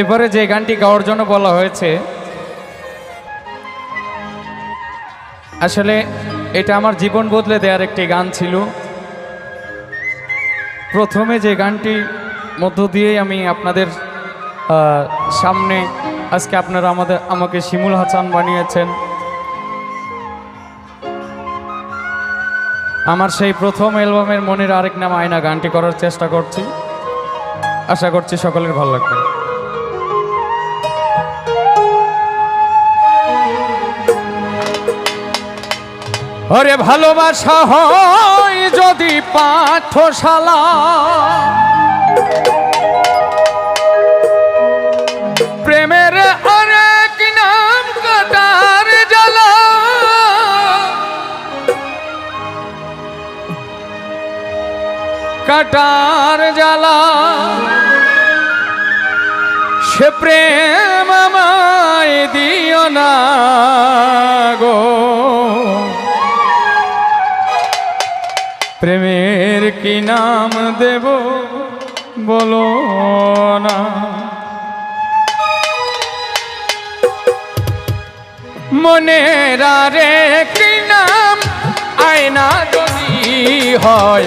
এবারে যে গানটি গাওয়ার জন্য বলা হয়েছে, আসলে এটা আমার জীবন বদলে দেওয়ার একটি গান ছিল। প্রথমে যে গানটি মধ্য দিয়েই আমি আপনাদের সামনে আজকে আপনারা আমাদের, আমাকে শিমুল হাসান বানিয়েছেন। আমার সেই প্রথম অ্যালবামের মনের আরেক নাম আয়না গানটি করার চেষ্টা করছি। আশা করছি সকলের ভালো লাগবে। অরে ভালোবাসা হয় যদি পাঠশালা। কাটার জ্বালা। সে প্রেম আমায় দিও না গো। প্রেমের কি নাম দেব বলো না। মনের আরে কি নাম আয়না যদি হয়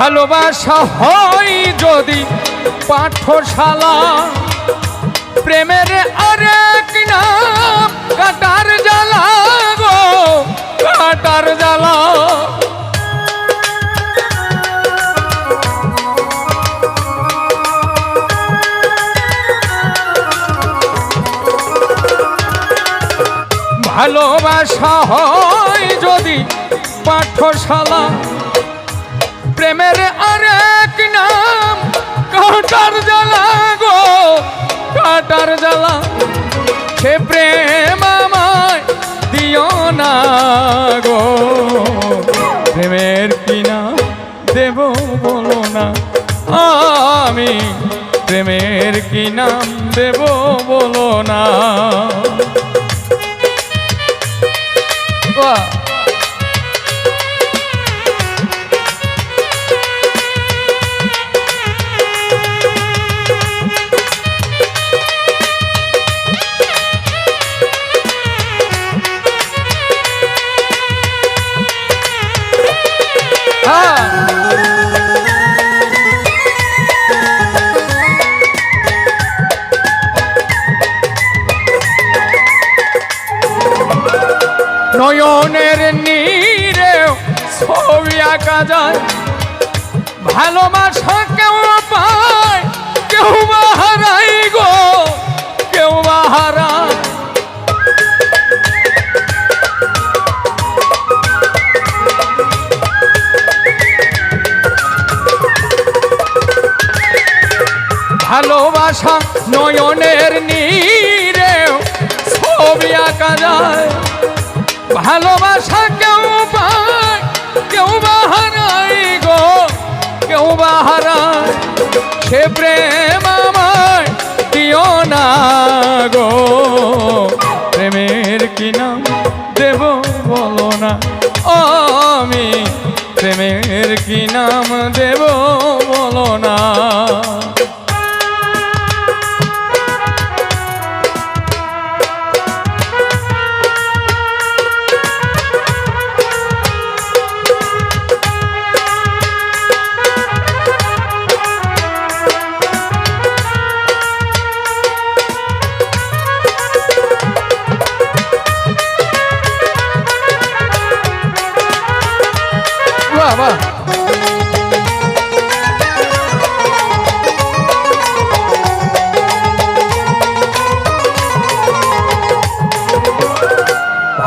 ভালোবাসা হয় যদি পাঠশালা প্রেমের আরেক নাম ভালোবাসা হয় যদি পাঠশালা। প্রেমের আরেক নাম, কাটার জ্বালা গো, কাটার জ্বালা। সে প্রেম আমায় দিও না গো। প্রেমের কি নাম দেব বলো না। আমি প্রেমের কি নাম দেব বলো না। বাহ হ্যাঁ। ছবি যায়। ভালোবাসা কেউ পায়, কেউ বা হারাই গো, কেউ বা ভালোবাসা নয়নের নীরে ছবি আঁকা যায়। ভালোবাসা কেউ পায় কেউ বা হারায় গো কেউ বা হারায় সে প্রেম আমার দিও না গো।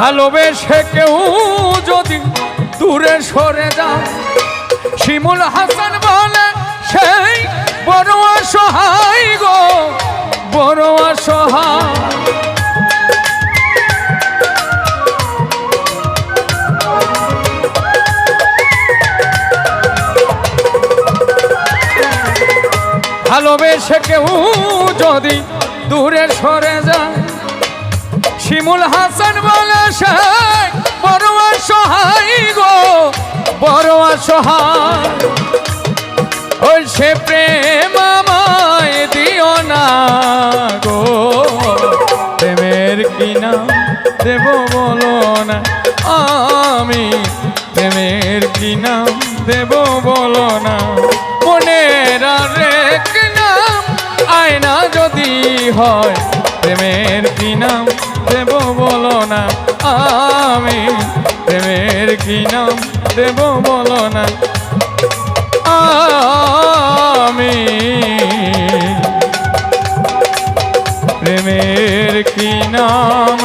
ভালোবেসে কেউ যদি দূরে সরে যায়, শিমুল হাসান বলে, সেই বড় অসহায় গো, বড় অসহায়। ভালোবেসে কেউ যদি দূরে সরে যায় শিমুল হাসান বলে সে বড় অসহায় গো বড় অসহায় ওই সে প্রেম আমায় দিও না গো, প্রেমের কি নাম দেব বলো না, আমি প্রেমের কি নাম দেব বলো না। মনের রেক নাম আয়না যদি হয় প্রেমের কি নাম